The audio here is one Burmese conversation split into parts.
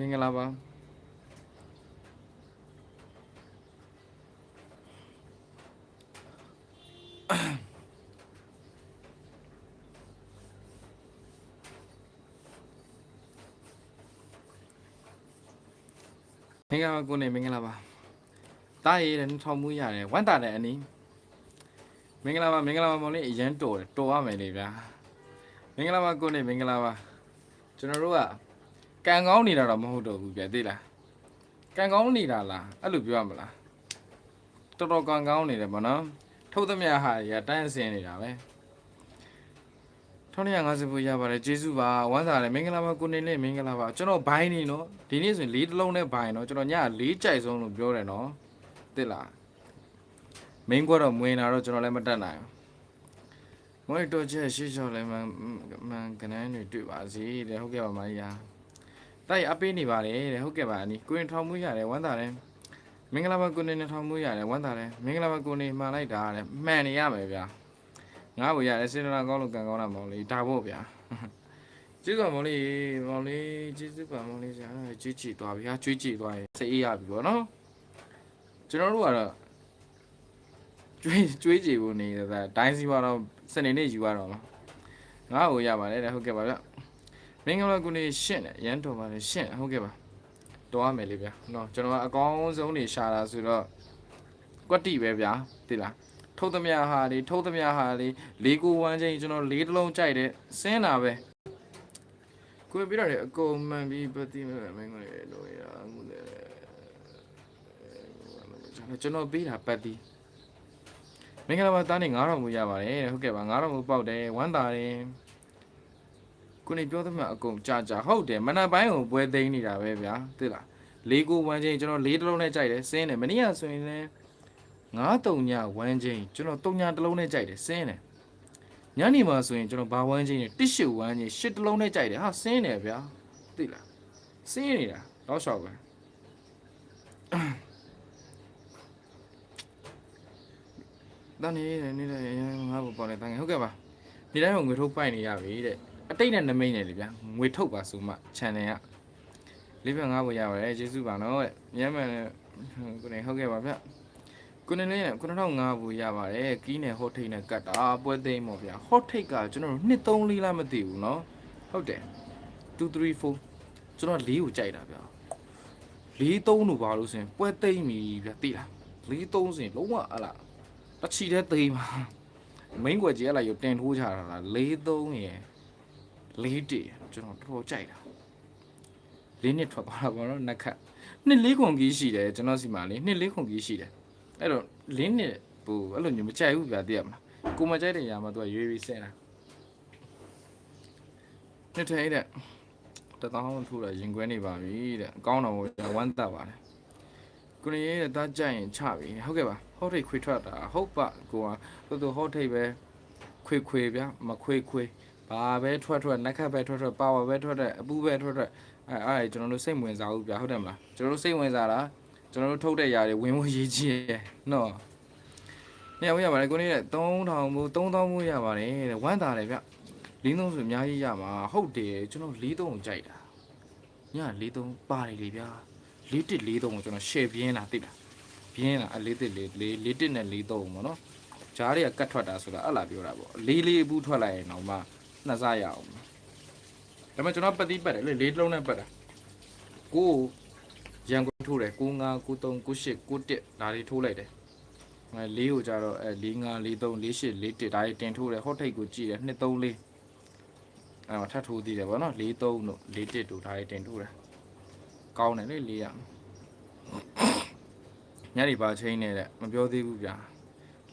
မင်္ဂလာပါမင်္ဂလာပါကိုနေမင်္ဂလာပါတားရည်တဲ့ထောင်မှုရတယ်ဝမ်းတာတဲ့အနီးမင်္ဂလာပါမင်္ဂလာပါမောင်လေးအရန်တော်တယ်တော်ရမယ်လေဗျာမင်္ဂလာပါကိုနေမင်္ဂလာပါကျွန်တော်တို့က ကံကောင်းနေတာတော့မဟုတ်တော့ဘူးဗျသိလားကံကောင်းနေတာလားအဲ့လိုပြောရမလားတော်တော်ကံကောင်းနေတယ်ဗောနော်ထုတ်သမျှဟာရတန်းအစင်နေတာပဲ1950ဘူးရပါတယ်ကျေးဇူးပါဝမ်းသာတယ်မင်္ဂလာပါကိုနေလေးမင်္ဂလာပါကျွန်တော်ဘိုင်းနေနော်ဒီနေ့ဆိုရင်လေးတစ်လုံးနဲ့ဘိုင်းနော်ကျွန်တော်ညလေးကြိုက်ဆုံးလို့ပြောတယ်နော်သိလားမင်းကတော့မွေးလာတော့ကျွန်တော်လည်းမတက်နိုင်ဘူးမွေတော့ချက်ရှိချော်လည်းမန်မန်ကနန်းတွေတွေ့ပါစေတဲ့ဟုတ်ကဲ့ပါမကြီးယာ တိုက်အပေးနေပါတယ်တဲ့ဟုတ်ကဲ့ပါအနီကိုရင်ထောင်မှုရတယ်ဝမ်းသာတယ်မင်္ဂလာပါကိုနေနဲ့ထောင်မှုရတယ်ဝမ်းသာတယ်မင်္ဂလာပါကိုနေမှန်လိုက်တာတဲ့မှန်နေရမယ်ဗျာငါ့ကိုရတယ်စေတနာကောင်းလို့ကံကောင်းတာမောင်လေးဒါဖို့ဗျာကျေးဇူးပါမောင်လေးမောင်လေးကျေးဇူးပါမောင်လေးဆရာကြွေးကြည့်သွားပြီဟာကြွေးကြည့်သွားရင်စိတ်အေးရပြီဗောနော်ကျွန်တော်တို့ကတော့ကြွေးကြွေးကြည့်ဖို့နေတာဒိုင်းစီပါတော့စနေနေ့ယူရတော့မှာငါ့ကိုရပါတယ်တဲ့ဟုတ်ကဲ့ပါဗျ မင်္ဂလာကုနေရှင့်တယ်ရန်တော်ပါလေရှင့်ဟုတ်ကဲ့ပါတော်ရမယ်လေဗျနော်ကျွန်တော်ကအကောင်းဆုံးနေရှာတာဆိုတော့ကွက်တိပဲဗျာသိလားထုတ်သမျှဟာလေးထုတ်သမျှဟာလေးလေးကိုဝမ်းချင်းကျွန်တော်လေးတစ်လုံးကြိုက်တယ်စင်းတာပဲကိုပြတော့လေအကုန်မှန်ပြီးပတ်တိမဲ့မင်္ဂလာရေလို့ရမှုလေကျွန်တော်ပေးတာပတ်တိမင်္ဂလာပါတားနေ9000မှုရပါတယ်တဲ့ဟုတ်ကဲ့ပါ9000မှုပေါက်တယ်ဝမ်းသာတယ် ကိုနေပြောသမျှအကုန်ကြာကြာဟုတ်တယ်မနက်ပိုင်းကိုပွဲသိမ်းနေတာပဲဗျာသိလားလေးကိုဝမ်းချင်းကျွန်တော်လေးတစ်လုံးနဲ့ကြိုက်တယ်စင်းတယ်မနေ့ကဆိုရင်လည်း93ညဝမ်းချင်းကျွန်တော်3ညတစ်လုံးနဲ့ကြိုက်တယ်စင်းတယ်ညနေမှာဆိုရင်ကျွန်တော်ဘာဝမ်းချင်းနဲ့တစ်ရှစ်ဝမ်းချင်းရှစ်တစ်လုံးနဲ့ကြိုက်တယ်ဟာစင်းတယ်ဗျာသိလားစင်းနေတာတော့ရှောက်ပဲတန်းနေနေနေငါ့ဘောပေါ်နေတန်းငယ်ဟုတ်ကဲ့ပါဒီတိုင်းကငွေထုတ်ပိုက်နေရပြီတဲ့ အတိတ်နဲ့နမိတ်နဲ့လေဗျာငွေထုတ်ပါဆိုမှ channel ကလေးပြငါ့ဘောရပါတယ်ကျေးဇူးပါနော်တဲ့ညမ်းမှန်ကိုနေဟုတ်ကဲ့ပါဗျကိုနေလေး9005ဘူရပါတယ်ကီးနဲ့ဟော့ထိတ်နဲ့ကတ်တာပွဲသိမ်းပေါ့ဗျာဟော့ထိတ်ကကျွန်တော်2 3လေးလားမသိဘူးเนาะဟုတ်တယ်2 3 4ကျွန်တော်4ကိုကြိုက်တာဗျာ4 3လို့ပါလို့ဆိုရင်ပွဲသိမ်းပြီဗျာသိလား4 3ဆိုရင်လုံးဝအလားတချီတဲ့သိမ်းပါမိန်းကွယ်ကြီးအဲ့လာရုပ်တင်ထိုးချတာလား4 3ရယ် 4 1ကျွန်တော်တော်တော်ကြိုက်တာလေးနှစ်ထွက်သွားတာပေါ့နော်နက်ခတ်နှစ်လေးခွန်ကြီးရှိတယ်ကျွန်တော်စီမှာလေနှစ်လေးခွန်ကြီးရှိတယ်အဲ့တော့လေးနှစ်ဟိုအဲ့လိုမျိုးမကြိုက်ဘူးဗျာသိရမလားကိုမကြိုက်တဲ့ຢာမှာသူကရွေးပြီးဆဲတာနှစ်ထဲတဲ့တသောင်းထိုးတာရင်ခွဲနေပါပြီတဲ့အကောင်းတော်ကိုဝမ်းသက်ပါတယ်ကိုနေရဲ့တားကြိုက်ရင်ချပြီဟုတ်ကဲ့ပါဟော့ထိတ်ခွေထွက်တာဟုတ်ပါကိုကသူသူဟော့ထိတ်ပဲခွေခွေဗျာမခွေခွေ ဘာပဲထွက်ထွက်နက်ခတ်ပဲထွက်ထွက်ပါဝါပဲထွက်ထွက်အပူပဲထွက်ထွက်အဲအဲ့ဒါကျွန်တော်တို့စိတ်ဝင်စားဘူးဗျာဟုတ်တယ်မလားကျွန်တော်တို့စိတ်ဝင်စားတာကျွန်တော်တို့ထုတ်တဲ့ຢာတွေဝင်ဝင်ရေးကြီးရယ်နော်ညဝရပါတယ်ကိုနေတဲ့3000ဘူး3000ဘူးရပါတယ်တဲ့ဝမ်းသာတယ်ဗျလင်းသုံးဆိုအများကြီးရမှာဟုတ်တယ်ကျွန်တော်43ကိုကြိုက်တာည43ပါတယ်လေဗျာ41 43ကိုကျွန်တော် share ပြင်းလာသိလားပြင်းလာအလေးတစ်လေးလေးလေးတစ်နဲ့43ပေါ့နော်ဂျားတွေကကတ်ထွက်တာဆိုတာအဲ့လာပြောတာပေါ့လေးလေးဘူးထွက်လိုက်ရင်တော့မှ နှစ်စားရအောင်ဒါပေမဲ့ကျွန်တော်ပတ်တိပတ်တယ်လေလေးတစ်လုံးနဲ့ပတ်တာကိုရန်ကုန်ထိုးတယ်95 93 98 91ဒါတွေထိုးလိုက်တယ်အဲလေးကိုကြတော့အဲ45 43 48 41ဒါတွေတင်ထိုးတယ်ဟော့ထိတ်ကိုကြည့်တယ်234အဲမှာထပ်ထိုးသေးတယ်ဗောနော်43တို့41တို့ဒါတွေတင်ထိုးတယ်ကောင်းတယ်လေလေးရညနေပါချင်းနေတဲ့မပြောသေးဘူးဗျာ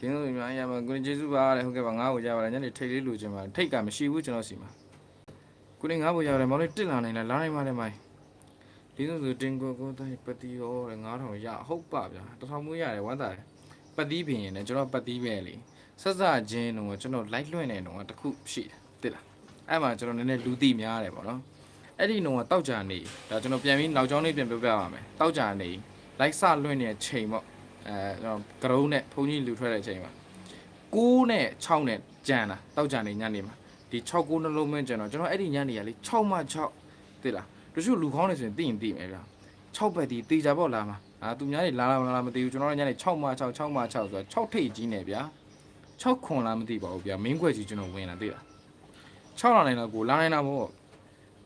လင်းလို့များရမှာကိုကျေးဇူးပါတဲ့ဟုတ်ကဲ့ပါငါ့ကိုကြပါလားညနေထိတ်လေးလိုချင်ပါထိတ်ကမရှိဘူးကျွန်တော်စီမှာကိုလေးငါ့ကိုရတယ်မောင်လေးတစ်လာနိုင်လားလာနိုင်ပါနဲ့မိုင်းလင်းလို့တင်ကိုကိုတိုင်းပတိရောတဲ့9000ရဟုတ်ပါဗျာတထောင်မွေးရတယ်ဝမ်းသာတယ်ပတ်တီးပင်ရင်လည်းကျွန်တော်ပတ်တီးပဲလေဆက်စချင်းတော့ကျွန်တော်လိုက်လွှင့်နေတော့တခုရှိတယ်တိလားအဲ့မှာကျွန်တော်နည်းနည်းလူသိများတယ်ပေါ့နော်အဲ့ဒီတော့တောက်ကြနေဒါကျွန်တော်ပြန်ပြီးနောက်ကျောင်းလေးပြန်ပြောပြပါမယ်တောက်ကြနေလိုက်စလွှင့်နေတဲ့ချိန်ပေါ့ အဲကျွန်တော်ကရုံးနဲ့ဘုန်းကြီးလူထွက်တဲ့ချိန်မှာ6နဲ့6နဲ့ကြံတာတောက်ကြနေညနေမှာဒီ6 9နှလုံးမင်းကျွန်တော်ကျွန်တော်အဲ့ဒီညနေကလေ6မှ6တိလားတချို့လူခေါင်းနေဆိုရင်သိရင်သိမယ်ဗျာ6ဘက်ဒီတေချာပေါ့လာမှာအာသူများတွေလာလာမလာမသိဘူးကျွန်တော်တို့ညနေ6မှ6 6မှ6ဆိုတော့6ထိတ်ကြီးနေဗျာ6ခွန်လားမသိပါဘူးဗျာမင်းခွက်ကြီးကျွန်တော်ဝင်လာသိလား6လာနိုင်တော့ကိုလာနိုင်တာပေါ့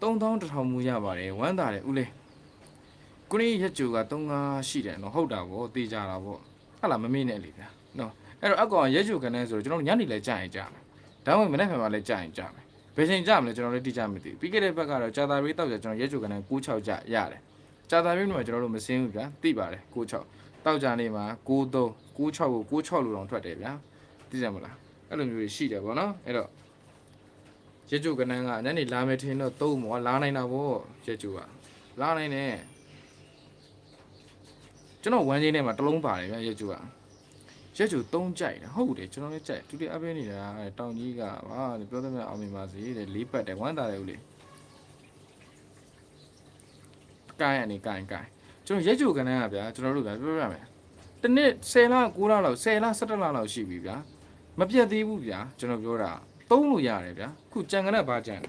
3000တစ်ထောင်မူရပါတယ်ဝမ်းသာတယ်ဦးလေး ကိုနေရက်ကျူက35ရှိတယ်နော်ဟုတ်တာပေါ့တေချာတာပေါ့ဟာလားမမေ့နဲ့လေဗျာနော်အဲ့တော့အကောင်ရက်ကျူကနေဆိုတော့ကျွန်တော်တို့ညနေလဲကြာရင်ကြာမယ်ဒါမှမဟုတ်မနေ့ကမှလည်းကြာရင်ကြာမယ်ဘယ်ချိန်ကြာမလဲကျွန်တော်လည်းတိကျမသိဘူးပြီးခဲ့တဲ့ဘက်ကတော့ကြာတာရေးတောက်ကြကျွန်တော်ရက်ကျူကနေ96ကြာရတယ်ကြာတာရေးမှာကျွန်တော်တို့မစင်းဘူးဗျာသိပါတယ်96တောက်ကြနေမှာ93 96ကို96လို့တော့ထွက်တယ်ဗျာသိကြမလားအဲ့လိုမျိုးတွေရှိတယ်ဗောနော်အဲ့တော့ရက်ကျူကနန်းကညနေလာမယ်ထင်တော့သုံးမောလာနိုင်တာဗောရက်ကျူကလာနိုင်တယ် ကျွန်တော်ဝမ်းချင်းထဲမှာတစ်လုံးပါတယ်ဗျာရက်ကျူကရက်ကျူသုံးကြိုက်တယ်ဟုတ်တယ်ကျွန်တော်လည်းကြိုက်ဒုတိယအပေးနေတာတဲ့တောင်ကြီးကဟာပြောသမျှအောင်မြင်ပါစေတဲ့လေးပတ်တယ်ဝမ်းသာတယ်ဦးလေးကိုင်းရနေကိုင်းကိုင်းကျွန်တော်ရက်ကျူကနန်းကဗျာကျွန်တော်တို့ဗျာပြောပြမယ်တနေ့10လ9လလောက်10လ17လလောက်ရှိပြီဗျာမပြတ်သေးဘူးဗျာကျွန်တော်ပြောတာသုံးလို့ရတယ်ဗျာခုကြံကနက်ဘာကြံလဲ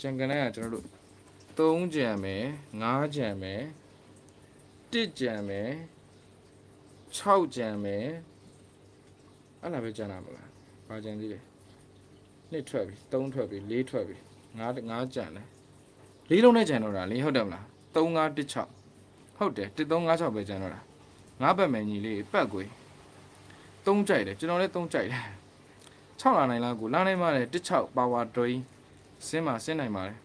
ကြံကနက်ကကျွန်တော်တို့3ကြံမယ်5ကြံမယ် 1ကြံမယ်6ကြံမယ်အဲ့လားပဲကြံတာမလားဘာကြံသေးလဲနှစ်ထွက်ပြီ3ထွက်ပြီ4ထွက်ပြီ5 5ကြံတယ်လေးလုံးနဲ့ကြံတော့တာလေဟုတ်တယ်မလား3 5 1 6ဟုတ်တယ်1 3 5 6ပဲကြံတော့တာငါးပတ်မယ်ညီလေးပတ်ကွေ3ကြိုက်တယ်ကျွန်တော်လည်း3ကြိုက်တယ်6လာနိုင်လားကိုလာနိုင်ပါတယ်1 6ပါဝါဒွိစင်းမှာစင်းနိုင်ပါတယ်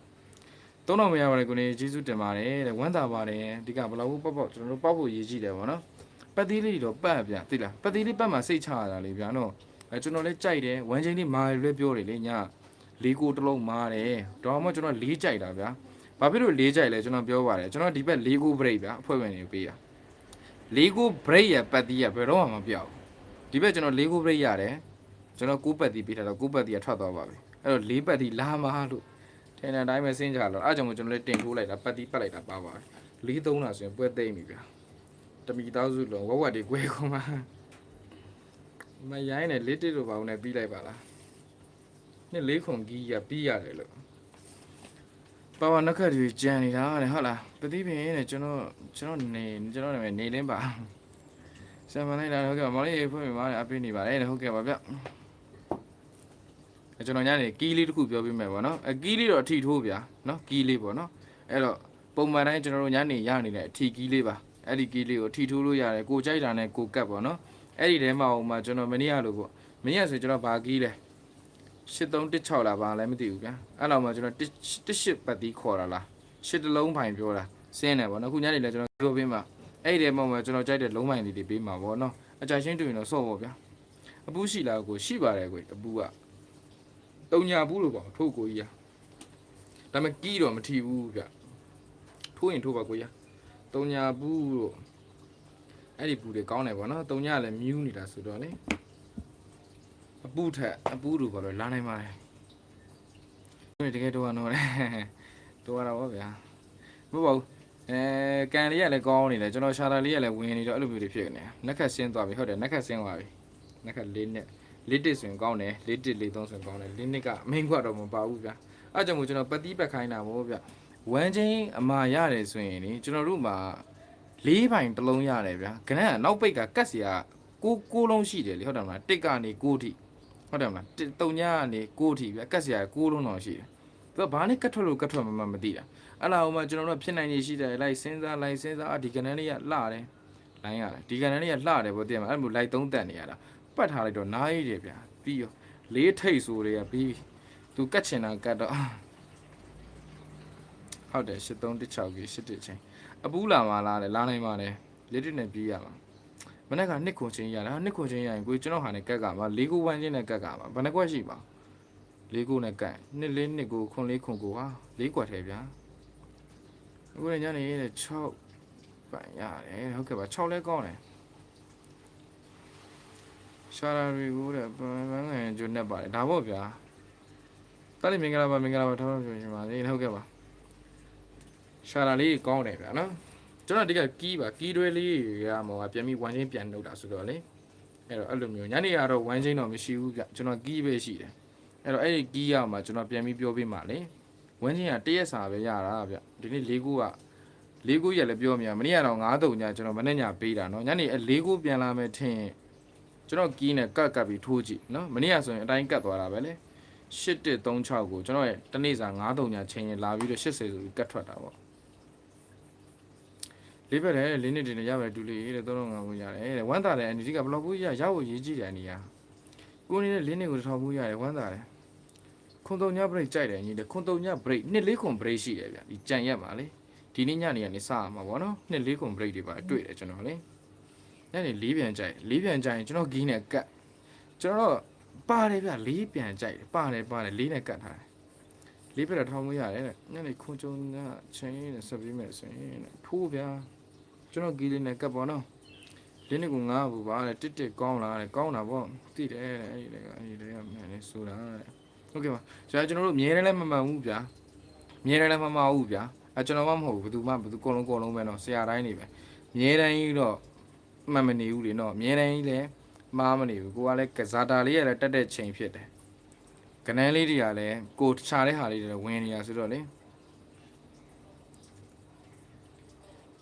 သုံးတော့မရပါဘူးကိုနေကျေးဇူးတင်ပါတယ်တဲ့ဝမ်းသာပါတယ်ဒီကဘလောက်ပေါ့ပေါ့ကျွန်တော်တို့ပေါ့ဖို့ရည်ကြည့်တယ်ဗောနော်ပတ်သီးလေးတော့ပတ်ဗျသိလားပတ်သီးလေးပတ်မှာစိတ်ချရတာလေဗျာနော်အဲကျွန်တော်လည်းကြိုက်တယ်ဝမ်းချင်းလေးမာရွေးပြောတယ်လေညလေးကိုတစ်လုံးမာတယ်တော့မှကျွန်တော်လေးကြိုက်တာဗျာဘာဖြစ်လို့လေးကြိုက်လဲကျွန်တော်ပြောပါတယ်ကျွန်တော်ဒီဘက်လေးကိုဘရိတ်ဗျာအဖွဲ့ဝင်တွေပေးတာလေးကိုဘရိတ်ရပတ်သီးရဘယ်တော့မှမပြောက်ဒီဘက်ကျွန်တော်လေးကိုဘရိတ်ရတယ်ကျွန်တော်ကိုပတ်သီးပေးထားတော့ကိုပတ်သီးရထွက်သွားပါပြီအဲ့တော့လေးပတ်သီးလာမလို့ ထင်တဲ့အတိုင်းပဲစဉ်းကြလို့အဲ့ကြောင့်မို့ကျွန်တော်လည်းတင်ထိုးလိုက်တာပတ်သီးပတ်လိုက်တာပါပါတယ်လေးသုံးတာဆိုရင်ပွဲသိမ့်ပြီဗျာတမီသားစုလုံးဝဝတ်တွေ꿰ကုန်မှာမရိုင်းနဲ့လေးတစ်လိုပါဦးနဲ့ပြီးလိုက်ပါလားနှစ်လေးခုံကြီးရပြီးရတယ်လို့ပါဝါနှက်ခတ်တွေကြံနေတာတဲ့ဟုတ်လားပတိပင်နဲ့ကျွန်တော်ကျွန်တော်နေကျွန်တော်နာမည်နေလင်းပါဆံမလိုက်တာဟုတ်ကဲ့မောင်လေးဖွင့်ပြပါလေအပိနေပါလေဟုတ်ကဲ့ပါဗျအဲ ကျွန်တော်ညနေကီးလေးတစ်ခုပြောပြမယ်ပေါ့နော်အကီးလေးတော့အထီထိုးဗျာနော်ကီးလေးပေါ့နော်အဲ့တော့ပုံမှန်တိုင်းကျွန်တော်တို့ညနေရနေတဲ့အထီကီးလေးပါအဲ့ဒီကီးလေးကိုထိထိုးလို့ရတယ်ကိုကြိုက်တာနဲ့ကိုကတ်ပေါ့နော်အဲ့ဒီထဲမှာဟိုမှာကျွန်တော်မနေ့ကလို့ပေါ့မနေ့ကဆိုကျွန်တော်ဘာကီးလဲ8316လားဘာလဲမသိဘူးဗျာအဲ့လောက်မှကျွန်တော်18ပတ်တီးခေါ်တာလား8တလုံးပိုင်ပြောတာစင်းတယ်ပေါ့နော်ခုညနေလဲကျွန်တော်ပြောပေးမှာအဲ့ဒီထဲမှာမှကျွန်တော်ကြိုက်တဲ့လုံးပိုင်လေးတွေပေးမှာပေါ့နော်အကြိုက်ရှင်းတူရင်တော့ဆော့ပေါ့ဗျာအပူးရှိလားကိုရှိပါတယ်ကိုအပူးက တုံညာဘူးလို့ပေါ့ထိုးကိုကြီးอ่ะဒါပေမဲ့ကီးတော့မထီဘူးဗျထိုးရင်ထိုးပါကိုကြီးတုံညာဘူးတို့အဲ့ဒီဘူးတွေကောင်းတယ်ဗောနော်တုံညာလည်းမြူးနေတာဆိုတော့လေအပူထက်အပူတို့ကတော့လာနိုင်ပါတယ်ဒီတကယ်တော့ကတော့လေတော့ရတာဗောဗျာမဟုတ်ပါဘူးအဲကန်လေးကလည်းကောင်းနေတယ်ကျွန်တော်ရှာတာလေးကလည်းဝင်နေတော့အဲ့လိုမျိုးတွေဖြစ်နေနက်ခတ်ဆင်းသွားပြီဟုတ်တယ်နက်ခတ်ဆင်းသွားပြီနက်ခတ်လေးနဲ့ လေးတစ်ဆိုရင်ကောင်းတယ်လေးတစ်လေးသုံးဆိုရင်ကောင်းတယ်လေးနှစ်ကအမိန်ခွတ်တော့မပါဘူးဗျာအဲ့ကြောင့်မို့ကျွန်တော်ပတိပက်ခိုင်းတာဗောဗျာဝမ်းချင်းအမာရတယ်ဆိုရင်လေကျွန်တော်တို့မှာလေးပိုင်တစ်လုံးရတယ်ဗျာခဏကနောက်ပိတ်ကကတ်စီကကိုကိုလုံးရှိတယ်လေဟုတ်တယ်မလားတစ်ကနေကိုထိဟုတ်တယ်မလားတစ်တုံညာကနေကိုထိဗျာကတ်စီကကိုလုံးတော့ရှိတယ်သူကဘာနဲ့ကတ်ထွက်လို့ကတ်ထွက်မှမသိတာအဲ့လာဟိုမှာကျွန်တော်တို့ဖြစ်နိုင်ရရှိတယ်လိုက်စဉ်းစားလိုက်စဉ်းစားအာဒီကနန်းလေးကလှတယ်လိုင်းရတယ်ဒီကနန်းလေးကလှတယ်ဗောတည်မှာအဲ့လိုလိုက်သုံးတက်နေရတာ ပတ်ထားလိုက်တော့နားရည်တယ်ဗျာပြီးရောလေးထိတ်ဆိုတွေကပြီးသူကတ်ချင်တာကတ်တော့ဟုတ်တယ်8316ကြီး81ချင်းအပူးလာမလားလေလာနိုင်ပါလေလက်တစ်နဲ့ပြေးရမှာမနေ့ကနှစ်ခွန်ချင်းရတာနှစ်ခွန်ချင်းရရင်ကိုကျွန်တော်ဟာနဲ့ကက်ကမှာ၄ခုဝိုင်းချင်းနဲ့ကက်ကမှာဘယ်နှကွက်ရှိပါ၄ခုနဲ့ကက်နှစ်လေးနှစ်ကိုခွန်လေးခွန်ကိုဟာ၄ကွက်ထဲဗျာအခုလည်းညနေ6ပိုင်ရတယ်ဟုတ်ကဲ့ပါ6လဲကောင်းတယ် ရှာလာရီကိုတဲ့ဘန်းငယ်ကျွတ်နေပါလေဒါပေါ့ဗျာတလေးမင်္ဂလာပါမင်္ဂလာပါထောင်းပြောရှင်ပါလေဟုတ်ကဲ့ပါရှာလာလေးကောင်းတယ်ဗျာနော်ကျွန်တော်ဒီကကီးပါကီးတွဲလေးရမောကပြန်ပြီးဝမ်းချင်းပြန်နှုတ်တာဆိုတော့လေအဲ့တော့အဲ့လိုမျိုးညနေကတော့ဝမ်းချင်းတော့မရှိဘူးဗျကျွန်တော်ကီးပဲရှိတယ်အဲ့တော့အဲ့ဒီကီးရမှာကျွန်တော်ပြန်ပြီးပြောပြမှာလေကဝန်းချင်းကတရက်စာပဲရတာဗျဒီနေ့၄ခုက၄ခုရက်လည်းပြောမြာမနေ့ကတော့9တုံညကျွန်တော်မနေ့ညပေးတာနော်ညနေ၄ခုပြန်လာမယ်ထင် ကျွန်တော်ကီးနဲ့ကတ်ကတ်ပြီးထိုးကြည့်နော်မနေ့ကဆိုရင်အတိုင်းကတ်သွားတာပဲလေ8136ကိုကျွန်တော်ရဲ့တနေ့စာ9တုံညချိန်ရင်လာပြီးတော့80ဆိုပြီးကတ်ထွက်တာပေါ့လေးပဲလေလေးနှစ်တင်ရပဲဒူလေးတဲ့သုံးလုံးငါဘူးရတယ်တဲ့ဝမ်းသာတယ်အန်ဒီကဘလော့ဘူးရရဖို့ရေးကြည့်တယ်အန်ဒီကကိုနေတဲ့လေးနှစ်ကိုတစ်ထောင်ဘူးရတယ်ဝမ်းသာတယ်ခွန်တုံညဘရိတ်ကြိုက်တယ်ညီတယ်ခွန်တုံညဘရိတ်နှစ်လေးခွန်ဘရိတ်ရှိတယ်ဗျဒီကြံရက်ပါလေဒီနေ့ညနေကနေစရမှာပေါ့နော်နှစ်လေးခွန်ဘရိတ်တွေပါတွေ့တယ်ကျွန်တော်လေ ညနေလေးပြန်ကြိုက်လေးပြန်ကြိုက်ရင်ကျွန်တော်ဂီးနဲ့ကတ်ကျွန်တော်ပါတယ်ဗျလေးပြန်ကြိုက်တယ်ပါတယ်ပါတယ်လေးနဲ့ကတ်ထားတယ်လေးပြတော့ထောင်းမရတယ်တဲ့ညနေခွန်တုံညချင်းနဲ့ဆက်ပြီးမယ်ဆိုရင်တဲ့ထိုးဗျာကျွန်တော်ဂီးလေးနဲ့ကတ်ပေါ့နော်လင်းနေကငါ့ဘူးပါတဲ့တစ်တစ်ကောင်းလာတယ်ကောင်းတာပေါ့သိတယ်တဲ့အဲ့ဒီလေအဲ့ဒီလေကမှန်နေဆိုတာတဲ့ဟုတ်ကဲ့ပါဆရာကျွန်တော်တို့မြဲတယ်လည်းမမှန်ဘူးဗျာမြဲတယ်လည်းမမှန်ဘူးဗျာအဲကျွန်တော်မှမဟုတ်ဘူးဘယ်သူမှဘယ်သူကိုလုံးကိုလုံးပဲတော့ဆရာတိုင်းနေပဲမြဲတိုင်းကြီးတော့ မှန်မနေဘူးလေနော်မြဲတိုင်းကြီးလည်းမှားမနေဘူးကိုကလည်းကစားတာလေးရလည်းတက်တဲ့ချိန်ဖြစ်တယ်ကနန်းလေးတွေကလည်းကိုတခြားတဲ့ဟာလေးတွေလည်းဝင်နေရဆိုတော့လေ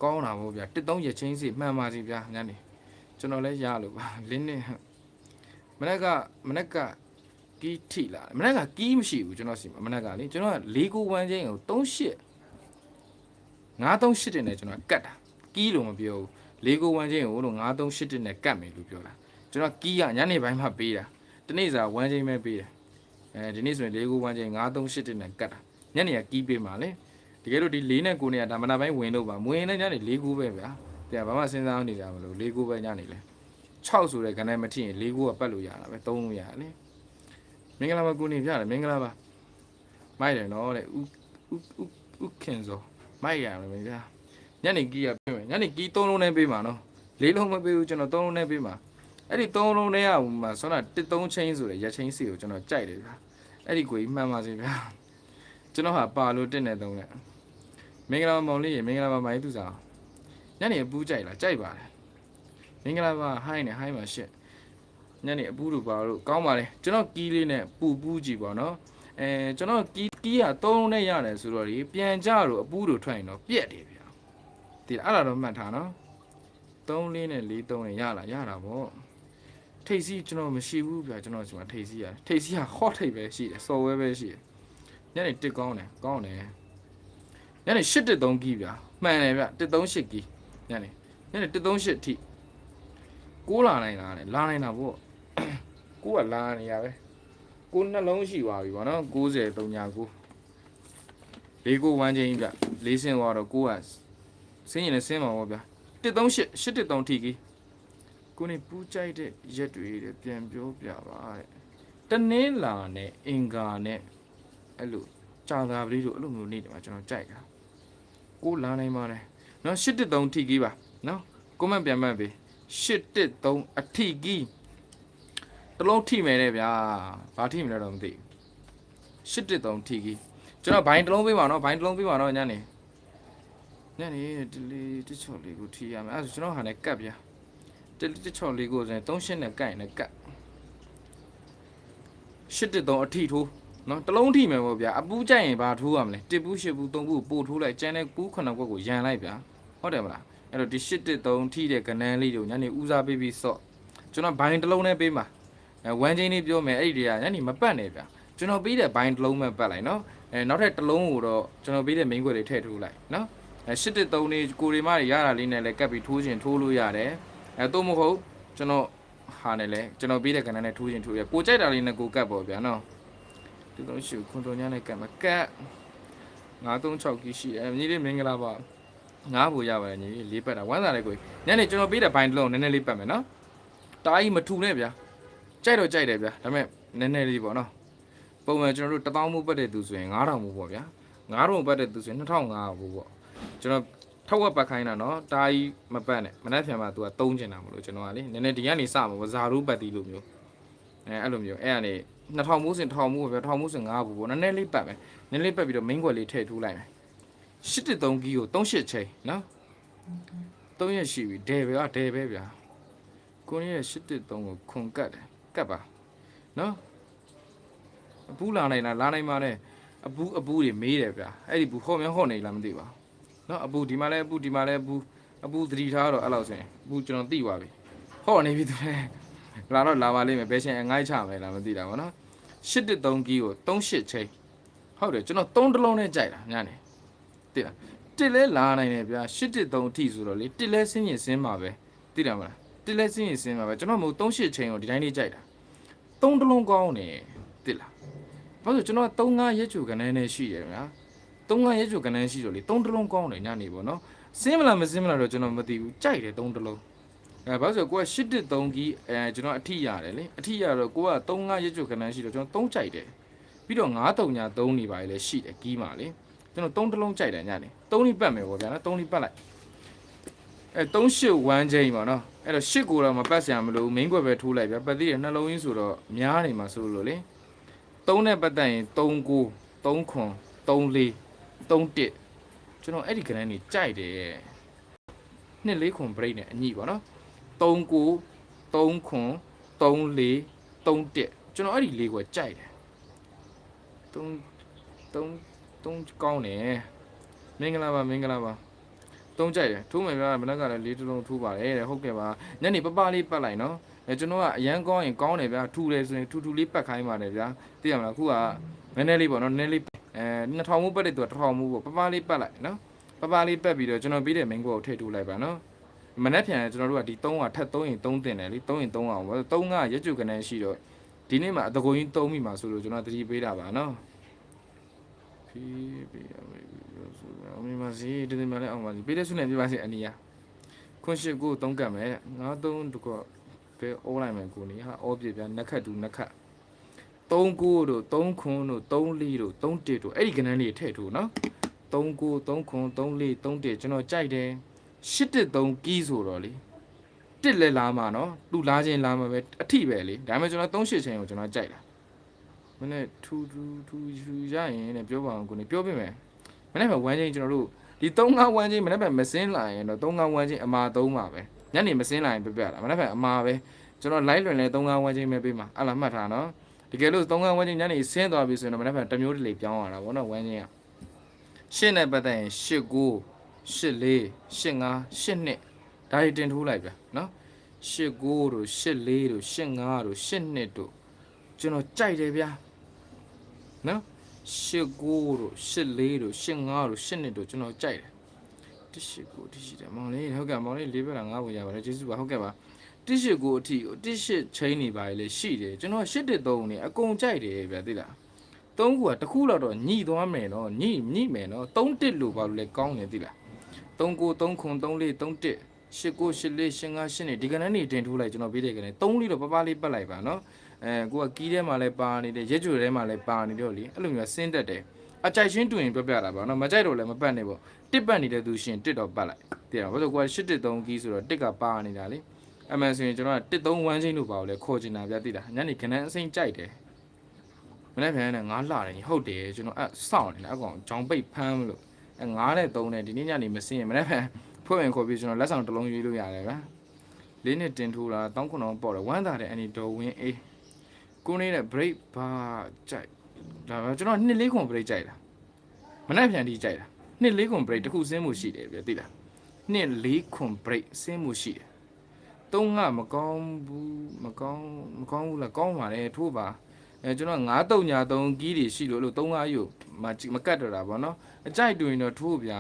ကောင်းတာဗောဗျာတစ်သုံးရချင်းစီမှန်ပါစီဗျာညနေကျွန်တော်လည်းရလို့ပါလင်းနေမနေ့ကမနေ့ကကီးထိလာတယ်မနေ့ကကီးမရှိဘူးကျွန်တော်စီမှာမနေ့ကလေကျွန်တော်က၄ကိုဝမ်းချင်းကို38 938တင်နဲ့ကျွန်တော်ကတ်တာကီးလို့မပြောဘူး ၄ကိုဝမ်းချင်းကိုလို့938တင်နဲ့ကတ်မယ်လို့ပြောတာကျွန်တော်ကီးကညနေပိုင်းမှာပေးတာတနေ့စာဝမ်းချင်းပဲပေးတယ်အဲဒီနေ့ဆိုရင်၄ကိုဝမ်းချင်း938တင်နဲ့ကတ်တာညနေကကီးပေးမှာလေတကယ်လို့ဒီ၄နဲ့9နဲ့ကဒါမနာပိုင်းဝင်လို့ပါမဝင်လည်းညနေ၄ကိုပဲဗျာပြန်ဘာမှစဉ်းစားနေကြမလို့၄ကိုပဲညနေလေ6ဆိုတဲ့ခဏမထိရင်၄ကိုကပတ်လို့ရတာပဲသုံးလို့ရတယ်လေမင်္ဂလာပါကိုနေပြတယ်မင်္ဂလာပါမိုက်တယ်နော်တဲ့ဥဥဥဥခင်စောမိုက်ရတယ်မင်းဗျာ ညနေကီးရပြင်မယ်ညနေကီး၃လုံးနဲ့ပေးမှာနော်၄လုံးမပေးဘူးကျွန်တော်၃လုံးနဲ့ပေးမှာအဲ့ဒီ၃လုံးနဲ့ရဟိုမှာဆောနာတစ်သုံးချင်းဆိုတဲ့ရက်ချင်းစီကိုကျွန်တော်ကြိုက်တယ်ဗျာအဲ့ဒီကိုကြီးမှန်ပါစေဗျာကျွန်တော်ဟာပါလို့တက်နေတုံးနဲ့မင်္ဂလာပါမောင်လေးရေမင်္ဂလာပါမိုင်းသူစားညနေအပူးကြိုက်လားကြိုက်ပါတယ်မင်္ဂလာပါဟိုင်းနေဟိုင်းပါရှစ်ညနေအပူးတို့ပါတို့ကောင်းပါလေကျွန်တော်ကီးလေးနဲ့ပူပူးကြည့်ပါတော့အဲကျွန်တော်ကီးကီးကသုံးနဲ့ရတယ်ဆိုတော့ဒီပြန်ကြတော့အပူးတို့ထွက်ရင်တော့ပြက်တယ်ဗျာ ဒီအဲ့ဒါတော့မှတ်ထားနော်3လေးနဲ့4 3နဲ့ရလားရတာပေါ့ထိတ်စီးကျွန်တော်မရှိဘူးဗျာကျွန်တော်ဒီမှာထိတ်စီးရတယ်ထိတ်စီးကဟော့ထိတ်ပဲရှိတယ်စော်ဝဲပဲရှိတယ်ညနေတစ်ကောင်းတယ်ကောင်းတယ်ညနေ8တစ်3ကီးဗျာမှန်တယ်ဗျတစ်3 8ကီးညနေညနေတစ်3 8အထိကိုးလာနိုင်လားလာနိုင်တာပေါ့ကိုကလာနေရပဲကိုနှလုံးရှိသွားပြီဗောနော်90 39လေးကိုဝမ်းချင်းပြလေးစင်းသွားတော့ကိုက စင်းရင်လည်းစင်းမှာဗောဗျာ138 813ထိကြီးကိုနေပူးကြိုက်တဲ့ရက်တွေတဲ့ပြန်ပြောပြပါတဲ့တနင်းလာနဲ့အင်္ဂါနဲ့အဲ့လိုကြာသာပလေးတို့အဲ့လိုမျိုးနေတယ်မှာကျွန်တော်ကြိုက်တာကိုလာနိုင်ပါတယ်နော်813ထိကြီးပါနော်ကွန်မန့်ပြန်မှတ်ပေး813အထိကြီးတလုံးထိမယ်တဲ့ဗျာဘာထိမလဲတော့မသိဘူးရှစ်တစ်သုံးထိကြီးကျွန်တော်ဘိုင်းတစ်လုံးပေးပါနော်ဘိုင်းတစ်လုံးပေးပါနော်ညနေ ညနေဒီလေးတစ်ချော်လေးကိုထိရမယ်အဲ့ဒါဆိုကျွန်တော်ဟာနဲ့ကတ်ဗျာတလီတစ်ချော်လေးကိုဆိုရင်3ရှစ်နဲ့ကတ်ရင်လည်းကတ်ရှစ်တစ်သုံးအထိထိုးနော်တစ်လုံးထိမယ်ပေါ့ဗျာအပူးကြိုက်ရင်ဘာထိုးရမလဲတစ်ပူးရှစ်ပူးသုံးပူးပို့ထိုးလိုက်ကျန်တဲ့ပူးခုနှစ်ခွက်ကိုရန်လိုက်ဗျာဟုတ်တယ်မလားအဲ့တော့ဒီရှစ်တစ်သုံးထိတဲ့ကနန်းလေးကိုညနေဦးစားပေးပြီးစော့ကျွန်တော်ဘိုင်းတစ်လုံးနဲ့ပေးမှာအဲဝမ်းချင်းလေးပြောမယ်အဲ့ဒီတွေကညနေမပတ်နဲ့ဗျာကျွန်တော်ပေးတဲ့ဘိုင်းတစ်လုံးမှပတ်လိုက်နော်အဲနောက်ထပ်တစ်လုံးကိုတော့ကျွန်တော်ပေးတဲ့ main ခွက်တွေထည့်ထိုးလိုက်နော် အဲရှစ်တစ်သုံးလေးကိုရီမတွေရတာလေးနဲ့လည်းကပ်ပြီးထိုးခြင်းထိုးလို့ရတယ်အဲတော့မဟုတ်ကျွန်တော်ဟာနဲ့လည်းကျွန်တော်ပေးတဲ့ကဏ္ဍနဲ့ထိုးခြင်းထိုးရကိုကြိုက်တာလေးနဲ့ကိုကပ်ပေါ့ဗျာနော်ဒီလိုရှိခွန်တော်ညနဲ့ကပ်မကပ်936ကြီးရှိတယ်ညီလေးမင်္ဂလာပါငားဖို့ရပါတယ်ညီလေးလေးပတ်တာဝမ်းသာလေးကိုညနေကျွန်တော်ပေးတဲ့ဘိုင်းတစ်လုံးနည်းနည်းလေးပတ်မယ်နော်တားကြီးမထူနဲ့ဗျာကြိုက်တော့ကြိုက်တယ်ဗျာဒါပေမဲ့နည်းနည်းလေးပေါ့နော်ပုံမှန်ကျွန်တော်တို့1000မို့ပတ်တဲ့သူဆိုရင်9000မို့ပေါ့ဗျာ9000မို့ပတ်တဲ့သူဆိုရင်2500မို့ပေါ့ ကျွန်တော်ထောက်ဝက်ပတ်ခိုင်းတာနော်တာကြီးမပတ်နဲ့မနှက်ဖြန်မှာ तू က3ကျင်တာမလို့ကျွန်တော်ကလေနည်းနည်းဒီကနေစမှာပေါ့ဇာရူးပတ်တီလို့မျိုးအဲအဲ့လိုမျိုးအဲ့ကနေ2000မို့စင်1000မို့ပဲဗျာ1000မို့စင်9ဘူးပေါ့နည်းနည်းလေးပတ်မယ်နည်းနည်းလေးပတ်ပြီးတော့ main ခွက်လေးထည့်ထိုးလိုက်မယ်83ကီကို38ချိန်နော်3ရက်ရှိပြီဒဲပဲอ่ะဒဲပဲဗျာကိုင်းရဲ့83ကိုခွန်ကတ်တယ် ကတ်ပါနော်ပူးလာနိုင်လားလာနိုင်ပါနဲ့ အပူအပူတွေမေးတယ်ဗျာအဲ့ဒီဘူးဟော့မြန်ဟော့နေလားမသိပါဘူး နော်အပူဒီမှာလည်းအပူဒီမှာလည်းအပူအပူသတိထားတော့အဲ့လောက်ဆိုရင်အပူကျွန်တော်သိပါပြီဟော့နေပြီသူလည်းလာတော့လာပါလိမ့်မယ်ဘယ်ရှင်အငိုက်ချမယ်လားမသိတာပေါ့နော်813ကီးကို38ချိန်ဟုတ်တယ်ကျွန်တော်3တလုံးနဲ့ကြိုက်တာညနေသိလားတစ်လဲလာနိုင်တယ်ဗျာ813အထိဆိုတော့လေတစ်လဲဆင်းရင်ဆင်းမှာပဲသိတယ်မလားတစ်လဲဆင်းရင်ဆင်းမှာပဲကျွန်တော်မို့38ချိန်ကိုဒီတိုင်းလေးကြိုက်တာ3တလုံးကောင်းတယ်သိလားဘာလို့ကျွန်တော်35ရက်ချူကနေနဲ့ရှိရဗျာ 3-5ရက်ချူကနန်းရှိတော့လေ3တလုံးကောင်းတယ်ညနေပေါ့နော်စင်းမလားမစင်းမလားတော့ကျွန်တော်မသိဘူးကြိုက်တယ်3တလုံးအဲဘာလို့ဆိုကိုက8-3ကြီးအဲကျွန်တော်အထိရတယ်လေအထိရတော့ကိုက3-5ရက်ချူကနန်းရှိတော့ကျွန်တော်3ကြိုက်တယ်ပြီးတော့9-3ညာ3နေပါလေရှိတယ်ကြီးမှာလေကျွန်တော်3တလုံးကြိုက်တယ်ညနေ3လိပတ်မယ်ပေါ့ဗျာနော်3လိပတ်လိုက်အဲ38 1ချိန်ပါနော်အဲ့တော့8ကိုတော့မပတ်ဆရာမလို့ main ကွက်ပဲထိုးလိုက်ဗျာပတ်သေးတယ်နှလုံးရင်းဆိုတော့များနေမှာဆိုလို့လေ3နဲ့ပတ်သက်ရင်39 3ခွန်34 31ကျွန်တော်အဲ့ဒီကဏ္ဍนี่ကြိုက်တယ်နှစ်လေးခွန် break နဲ့အညီပါနော်39 3ခွန်34 31ကျွန်တော်အဲ့ဒီလေးကိုကြိုက်တယ်3 3 3ကောင်းတယ်မင်္ဂလာပါမင်္ဂလာပါသုံးကြိုက်တယ်ထိုးမယ်ဗျာမနက်ကလည်းလေးတစ်လုံးထိုးပါတယ်တဲ့ဟုတ်ကဲ့ပါညနေပပလေးပတ်လိုက်နော်အဲကျွန်တော်ကအရန်ကောင်းရင်ကောင်းတယ်ဗျာထူတယ်ဆိုရင်ထူထူလေးပတ်ခိုင်းပါတယ်ဗျာသိရမလားအခုကနည်းနည်းလေးပေါ့နော်နည်းနည်းလေး အဲ2000မှုပတ်တဲ့သူက1000မှုပေါ့ပပလေးပတ်လိုက်နော်ပပလေးပတ်ပြီးတော့ကျွန်တော်ပြီးတဲ့ main ကိုထည့်ထိုးလိုက်ပါနော်မနေ့ပြန်ကျွန်တော်တို့ကဒီ3ကထပ်3ရင်3တင်တယ်လေ3ရင်3အောင်ပေါ့3ကရက်ကျုကနေရှိတော့ဒီနေ့မှာအတကိုကြီး3မိမှာဆိုလို့ကျွန်တော်တတိပေးတာပါနော်ဖီးပေးရမယ်ဆိုတော့အမေမစီဒီနေ့မှလည်းအောင်ပါစီပေးတဲ့ဆုနဲ့ပြပါစီအနီးယာခွန်းရှိကို3ကတ်မယ်ငါ3တကောဘယ်အောလိုက်မယ်ကိုနေဟာအောပြပြနက်ခတ်တူနက်ခတ် 3ကိုတို့3ခွန်းတို့3လီတို့3တစ်တို့အဲ့ဒီကဏ္ဍလေးထည့်ထိုးနော်3ကို3ခွန်း3လီ3တစ်ကျွန်တော်ကြိုက်တယ်8တစ်3ကီးဆိုတော့လေတစ်လဲလာမှာနော်သူ့လာခြင်းလာမှာပဲအထိပဲလေဒါပေမဲ့ကျွန်တော်38ချိန်ကိုကျွန်တော်ကြိုက်တာမနေ့ထူထူထူထူရရင်လည်းပြောပါအောင်ကိုနေပြောပြမယ်မနေ့ကဝမ်းချင်းကျွန်တော်တို့ဒီ3-5ဝမ်းချင်းမနေ့ကမစင်းလာရင်တော့3-5ဝမ်းချင်းအမာ3ပါပဲညနေမစင်းလာရင်ပြပြတာမနေ့ကအမာပဲကျွန်တော် live လွင်လဲ3-5ဝမ်းချင်းပဲပေးမှာအဲ့လားမှတ်ထားနော် တကယ်လို့3-5ဝမ်းချင်းညနေဆင်းသွားပြီဆိုရင်တော့မနေ့ကတစ်မျိုးတစ်လေပြောင်းရတာဗောနော်ဝမ်းချင်းကရှင်းနဲ့ပတ်သက်ရင်8 9 8 4 8 5 8နှစ်ဒါတွေတင်ထိုးလိုက်ဗျနော်8 9တို့8 4တို့8 5တို့8နှစ်တို့ကျွန်တော်ကြိုက်တယ်ဗျာနော်8 9တို့8 4တို့8 5တို့8နှစ်တို့ကျွန်တော်ကြိုက်တယ်တရှိကိုတရှိတယ်မောင်လေးဟုတ်ကဲ့မောင်လေးလေးပဲလားငါ့ကိုရပါတယ်ကျေးဇူးပါဟုတ်ကဲ့ပါ တရှိကိုအထိတရှိချင်းနေပါလေရှိတယ်ကျွန်တော်8တက်3နေအကုန်ကြိုက်တယ်ဗျာသိလား3ခုကတစ်ခုတော့တော့ညှိသွားမယ်နော်ညှိညှိမယ်နော်3တက်လို့ဘာလို့လဲကောင်းတယ်သိလား3ကို3ခွန်3လေး3တက်8ကို8လေး8 5 8နေဒီကနေ့နေတင်ထိုးလိုက်ကျွန်တော်ပြီးတဲ့ကနေ့3လေးတော့ပပလေးပတ်လိုက်ပါနော်အဲကိုကကီးထဲမှာလည်းပါနေတယ်ရက်ကြွထဲမှာလည်းပါနေတော့လေအဲ့လိုမျိုးဆင်းတက်တယ်အကြိုက်ချင်းတူရင်ပြပြတာပါနော်မကြိုက်တော့လည်းမပတ်နဲ့ပေါ့တစ်ပတ်နေတဲ့သူရှင်တစ်တော့ပတ်လိုက်တည်ရဘာလို့ကိုက8တက်3ကီးဆိုတော့တစ်ကပါနေတာလေ အမှန်ဆိုရင်ကျွန်တော်ကတစ်3ဝမ်းချင်းလို့ပါလို့လဲခေါ်ချင်တာဗျာသိလားညနေခဏအစိမ့်ကြိုက်တယ်မနေ့ပြန်နဲ့ငါးလာတယ်ညီဟုတ်တယ်ကျွန်တော်အဲ့စောင့်နေတာအကောင်ဂျောင်ပိတ်ဖမ်းမလို့အဲငါးနဲ့3နဲ့ဒီနေ့ညနေမစင်းရင်မနေ့ပြန်ဖွင့်ဝင်ခေါ်ပြီးကျွန်တော်လက်ဆောင်တစ်လုံးရွေးလို့ရတယ်ဗျာလေးနဲ့တင်ထိုးတာတောင်းခွန်းအောင်ပေါ့တယ်ဝမ်းသာတဲ့အန်ဒီဒေါ်ဝင်းအေးကိုနေတဲ့ break ဘာကြိုက်ဒါပဲကျွန်တော်နှစ်လေးခွန် break ကြိုက်တာမနေ့ပြန်ဒီကြိုက်တာနှစ်လေးခွန် break တစ်ခုစင်းမှုရှိတယ်ဗျာသိလားနှစ်လေးခွန် break စင်းမှုရှိတယ် သုံးကမကောင်းဘူးမကောင်းမကောင်းဘူးလားကောင်းပါလေထိုးပါအဲကျွန်တော်9တုံညာ3ကီးတွေရှိလို့လို့3ကယူမမကတ်တော့တာဗောနော်အကြိုက်တူရင်တော့ထိုးဗျာ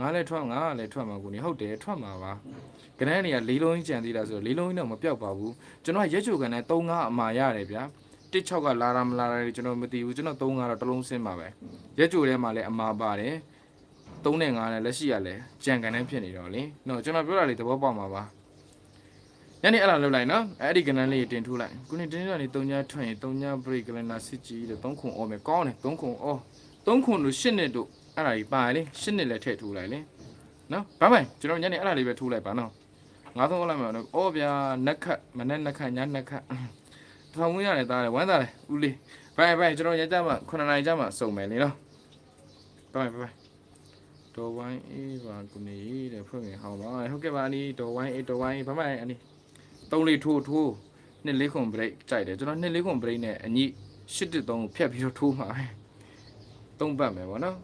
ငါလည်းထွက်ငါကလည်းထွက်မှာကိုနေဟုတ်တယ်ထွက်မှာပါကနန်းနေကလေးလုံးကြီးကြံသေးတာဆိုတော့လေးလုံးကြီးတော့မပြောက်ပါဘူးကျွန်တော်ရက်ချိုကန်နဲ့3ကအမာရတယ်ဗျာ16ကလာတာမလာတာတွေကျွန်တော်မသိဘူးကျွန်တော်3ကတော့တစ်လုံးစင်းပါပဲရက်ချိုထဲမှာလည်းအမာပါတယ်3နဲ့5နဲ့လက်ရှိရလဲကြံကန်နဲ့ဖြစ်နေတော့လေနော်ကျွန်တော်ပြောတာလေးသဘောပေါက်မှာပါ ညနေအဲ့လာလုပ်လိုက်နော်အဲ့ဒီကနန်းလေးတင်ထိုးလိုက်ခုနေတင်းရနေ3ညထွက်ရင်3ည break ကလန်နာစစ်ကြီးတဲ့3ခုအော်မယ်ကောင်းတယ်3ခုအော်3ခုလို့8နှစ်တို့အဲ့ဒါကြီးပါလေ8နှစ်လည်းထည့်ထိုးလိုက်လေနော်ဘာမှကျွန်တော်ညနေအဲ့ဒါလေးပဲထိုးလိုက်ပါနော်ငါသုံးလိုက်မှာနော်အော်ဗျာနက်ခတ်မနဲ့နက်ခတ်ညနက်ခတ်ထောင်ဝင်ရတယ်တားတယ်ဝမ်းသာတယ်ဦးလေးဘိုင်ဘိုင်ကျွန်တော်ညကြမှာ9နာရီကြမှာစုံမယ်လေနော်ဘိုင်ဘိုင်တော်ဝိုင်းအေးပါကုနေတဲ့ဖွင့်ရင်ဟောင်းပါဟုတ်ကဲ့ပါအနီတော်ဝိုင်းအေးတော်ဝိုင်းဘာမှအနီ သုံးလေးထိုးထိုးနှစ်လေးခွန် break ကြိုက်တယ်ကျွန်တော်နှစ်လေးခွန် break နဲ့အညီ8တက်3ကိုဖြတ်ပြီးတော့ထိုးမှာပဲသုံးပတ်မယ်ပေါ့နော်